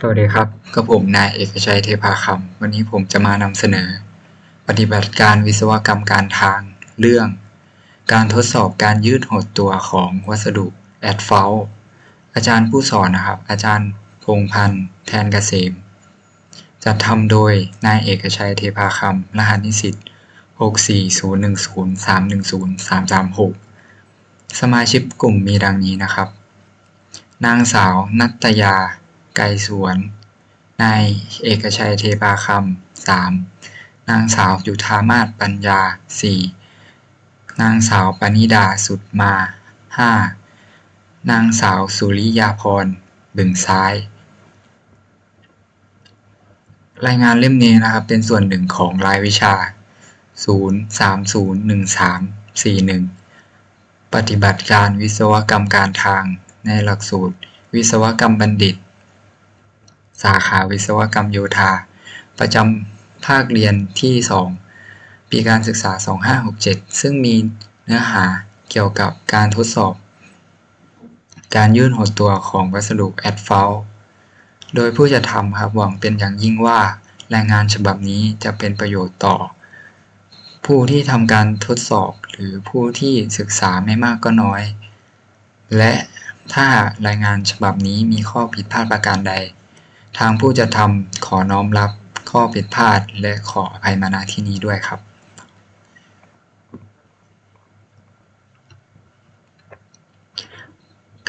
สวัสดีครับกับผมนายเอกชัยเทพาคำวันนี้ผมจะมานำเสนอ ปฏิบัติการวิศวกรรมการทางเรื่อง การทดสอบการยืดหดตัวของวัสดุแอดเฟลอาจารย์ผู้สอนนะครับ อาจารย์พงพันธ์แทนเกษมจัดทำโดยนายเอกชัยเทพาคำรหัสนิสิต64010330336 สมาชิกกลุ่มมีดังนี้นะครับ นางสาวนัตยา ไกรสวน นายเอกชัยเทพาคำสามนางสาวจุธามาศปัญญาสี่นางสาวปณิดาสุดมาห้านางสาวสุริยาพรบึงซ้าย รายงานเล่มนี้นะครับ เป็นส่วนหนึ่งของรายวิชา 0301341ปฏิบัติการวิศวกรรมการทางในหลักสูตร วิศวกรรมบัณฑิต สาขาวิศวกรรมโยธา ประจำภาคเรียนที่ 2 ปีการศึกษา 2567 ซึ่งมีเนื้อหาเกี่ยวกับการทดสอบ การยื่นหดตัวของวัสดุแอดเฟลโดยผู้จะทำครับหวังเป็นอย่างยิ่งว่า รายงานฉบับนี้จะเป็นประโยชน์ต่อ ผู้ที่ทำการทดสอบหรือผู้ที่ศึกษาไม่มากก็น้อย และถ้ารายงานฉบับนี้มีข้อผิดพลาดประการใด ทางผู้จะทำขอน้อมรับข้อผิดพลาดและขออภัยมาณที่นี้ด้วยครับ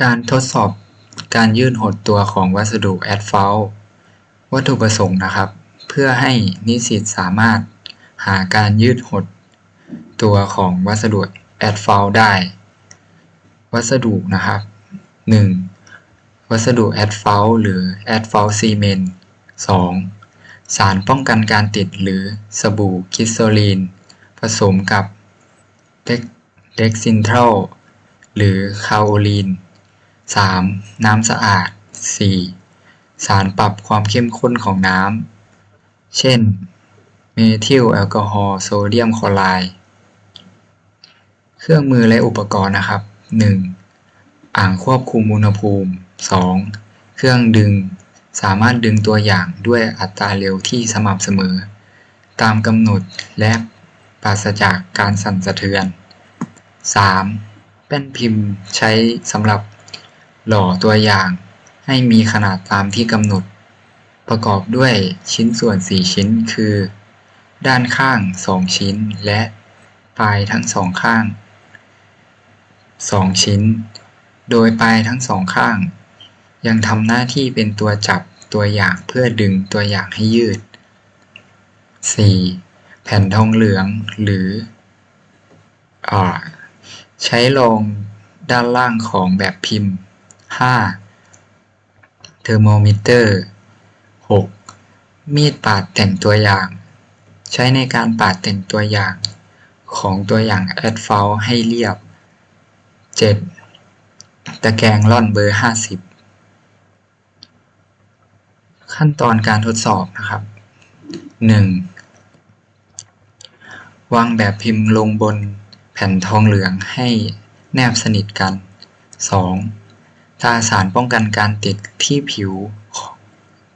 การทดสอบการยืดหดตัวของวัสดุแอดเฟลวัตถุประสงค์นะครับ เพื่อให้นิสิตสามารถหาการยืดหดตัวของวัสดุแอดเฟลได้ วัสดุนะครับ 1. วัสดุแอดเฟลหรือแอดเฟลซีเมนต์ 2. สารป้องกันการติดหรือสบู่คิสโซลีน ผสมกับเด็กซินทรัลหรือคาโอลีน 3. น้ำสะอาด 4. สารปรับความเข้มข้นของน้ำ เช่น เมทิลแอลกอฮอล์โซเดียมคลอไรด์เครื่องมือและอุปกรณ์นะครับ 1. อ่างควบคุมอุณหภูมิ 2. เครื่องดึง สามารถดึงตัวอย่างด้วยอัตราเร็วที่สม่ำเสมอ ตามกำหนดและปราศจากการสั่นสะเทือน 3. แป้นพิมพ์ใช้สำหรับหล่อตัวอย่าง ให้มีขนาดตามที่กำหนด ประกอบด้วยชิ้นส่วน 4 ชิ้น คือ ด้านข้าง 2 ชิ้น และปลายทั้งสองข้าง 2 ชิ้น โดยปลายทั้งสองข้าง ยังทำหน้าที่เป็นตัวจับตัวอย่างเพื่อดึงตัวอย่างให้ยืด 4. แผ่นทองเหลืองหรืออใช้รองด้านล่างของแบบพิมพ์ 5. เทอร์โมมิเตอร์ 6. มีดปาดแต่งตัวอย่าง ใช้ในการปาดแต่งตัวอย่าง ของตัวอย่างแอดเฟลให้เรียบ 7. ตะแกรงล่อนเบอร์ 50 ขั้นตอนการทดสอบนะครับ 1. วางแบบพิมพ์ลงบนแผ่นทองเหลืองให้แนบสนิทกัน 2. ทาสารป้องกันการติดที่ผิว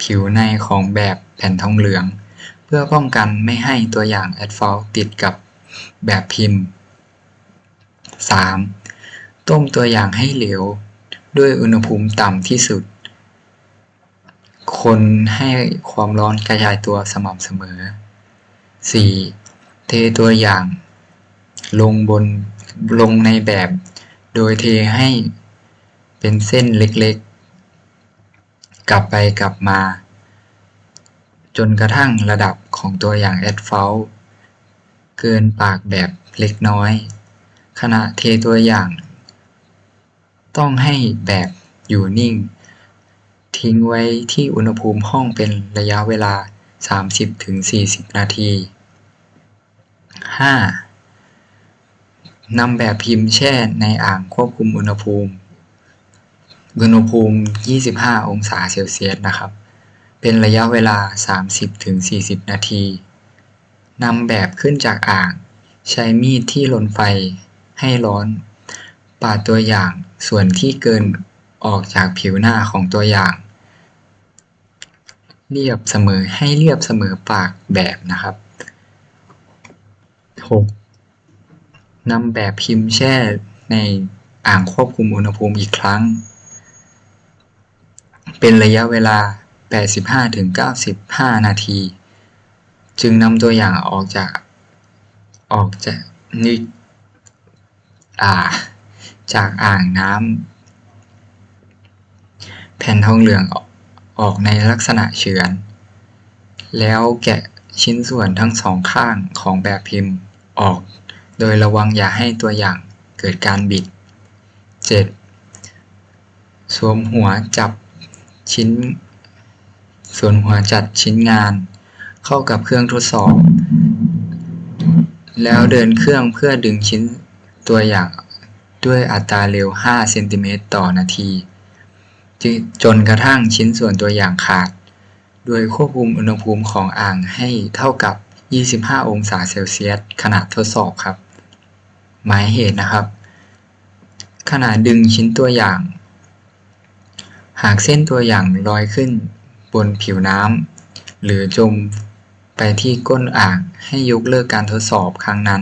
ผิวในของแบบแผ่นทองเหลือง เพื่อป้องกันไม่ให้ตัวอย่างแอดเฟลติดกับแบบพิมพ์ 3. ต้มตัวอย่างให้เหลว ด้วยอุณหภูมิต่ำที่สุด คนให้ความร้อนกระจายตัวสม่ำเสมอ 4. เทตัวอย่าง ลงบนลงในแบบ โดยเทให้เป็นเส้นเล็กๆ กลับไปกลับมา จนกระทั่งระดับของตัวอย่างแอดเฟลเกินปากแบบเล็กน้อย ขณะเทตัวอย่าง ต้องให้แบบอยู่นิ่ง ทิ้งไว้ที่อุณหภูมิห้องเป็นระยะเวลา 30-40 นาที 5. นำแบบพิมพ์แช่ในอ่างควบคุมอุณหภูมิ อุณหภูมิ 25 องศาเซลเซียสนะครับ เป็นระยะเวลา 30-40 นาทีนำแบบขึ้นจากอ่าง ใช้มีดที่ลนไฟให้ร้อน ปาดตัวอย่างส่วนที่เกิน ออกจากผิวหน้าของตัวอย่าง เรียบเสมอให้เรียบเสมอปากแบบนะครับ 6. นำแบบพิมพ์แช่ในอ่างควบคุมอุณหภูมิอีกครั้ง เป็นระยะเวลา 85-95 นาที จึงนำตัวอย่างออกจากออกจากนิอ่าจากอ่างน้ำ แผ่นทองเหลืองออกในลักษณะเฉือน แล้วแกะชิ้นส่วนทั้งสองข้างของแบบพิมพ์ออก โดยระวังอย่าให้ตัวอย่างเกิดการบิด 7. สวมหัวจับชิ้น ส่วมหัวจัดชิ้นงาน เข้ากับเครื่องทดสอบ แล้วเดินเครื่องเพื่อดึงชิ้นตัวอย่างด้วยอัตราเร็ว 5 เซนติเมตรต่อนาที จนกระทั่งชิ้นส่วนตัวอย่างขาด โดยควบคุมอุณหภูมิของอ่างให้เท่ากับ 25 องศาเซลเซียสขณะทดสอบครับ หมายเหตุนะครับ ขณะดึงชิ้นตัวอย่าง หากเส้นตัวอย่างลอยขึ้นบนผิวน้ำหรือจมไปที่ก้นอ่างให้ยกเลิกการทดสอบครั้งนั้น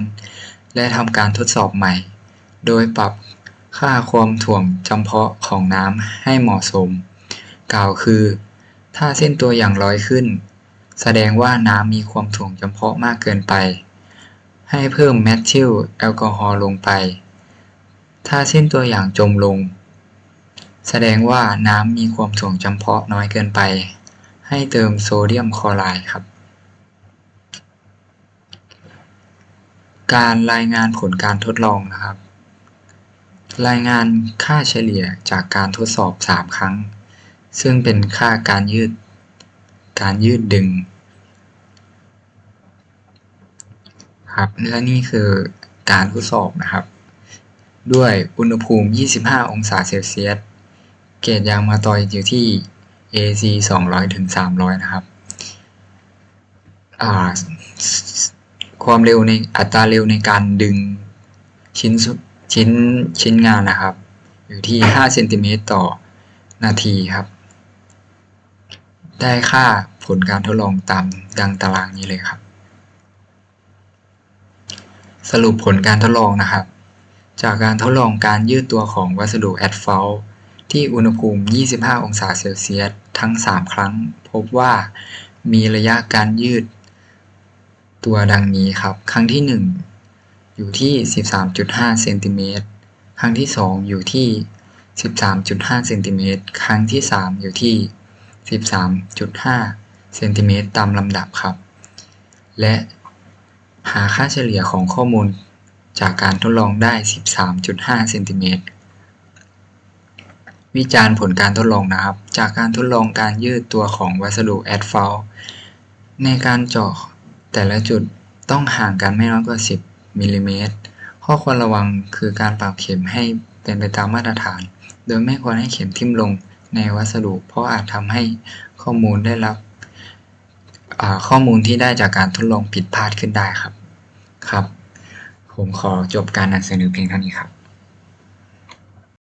และทำการทดสอบใหม่ โดยปรับ ค่าความถ่วงจำเพาะของน้ำให้เหมาะสม กล่าวคือ ถ้าเส้นตัวอย่างลอยขึ้น แสดงว่าน้ำมีความถ่วงจำเพาะมากเกินไป ให้เพิ่มแมทธิลแอลกอฮอล์ลงไป ถ้าเส้นตัวอย่างจมลง แสดงว่าน้ำมีความถ่วงจำเพาะน้อยเกินไป ให้เติมโซเดียมคลอไรด์ครับการรายงานผลการทดลองนะครับ รายงานค่าเฉลี่ยจากการทดสอบ 3 ครั้ง ซึ่งเป็นค่าการยืด การยืดดึง ครับ และนี่คือการทดสอบนะครับ ด้วยอุณหภูมิ 25 องศาเซลเซียส เกรดยางมาตอยอยู่ที่ AC 200ถึง300 นะครับ ความเร็วในอัตราเร็วในการดึงชิ้น ชิ้นชิ้นงานนะครับ อยู่ที่5เซนติเมตรต่อนาทีครับ ได้ค่าผลการทดลองตามดังตารางนี้เลยครับ สรุปผลการทดลองนะครับ จากการทดลองการยืดตัวของวัสดุแอสฟัลต์ที่อุณหภูมิ 25 องศาเซลเซียส ทั้ง 3 ครั้ง พบว่ามีระยะการยืดตัวดังนี้ครับ ครั้งที่ 1 อยู่ที่ 13.5เซนติเมตรครั้งที่ 2 อยู่ที่ 13.5เซนติเมตรครั้งที่ 3 อยู่ที่ 13.5เซนติเมตรตามลำดับครับ และหาค่าเฉลี่ยของข้อมูลจากการทดลองได้ 13.5เซนติเมตรวิจารณ์ผลการทดลองนะครับ จากการทดลองการยืดตัวของวัสดุแอสฟัลต์ในการเจาะแต่ละจุดต้องห่างกันไม่น้อยกว่า 10 มิลลิเมตร ข้อควรระวังคือการปรับเข็มให้เป็นไปตามมาตรฐาน โดยไม่ควรให้เข็มทิ่มลงในวัสดุ เพราะอาจทำให้ข้อมูลได้รับข้อมูลที่ได้จากการทดลองผิดพลาดขึ้นได้ครับ ครับ ผมขอจบการนำเสนอเพียงเท่านี้ครับ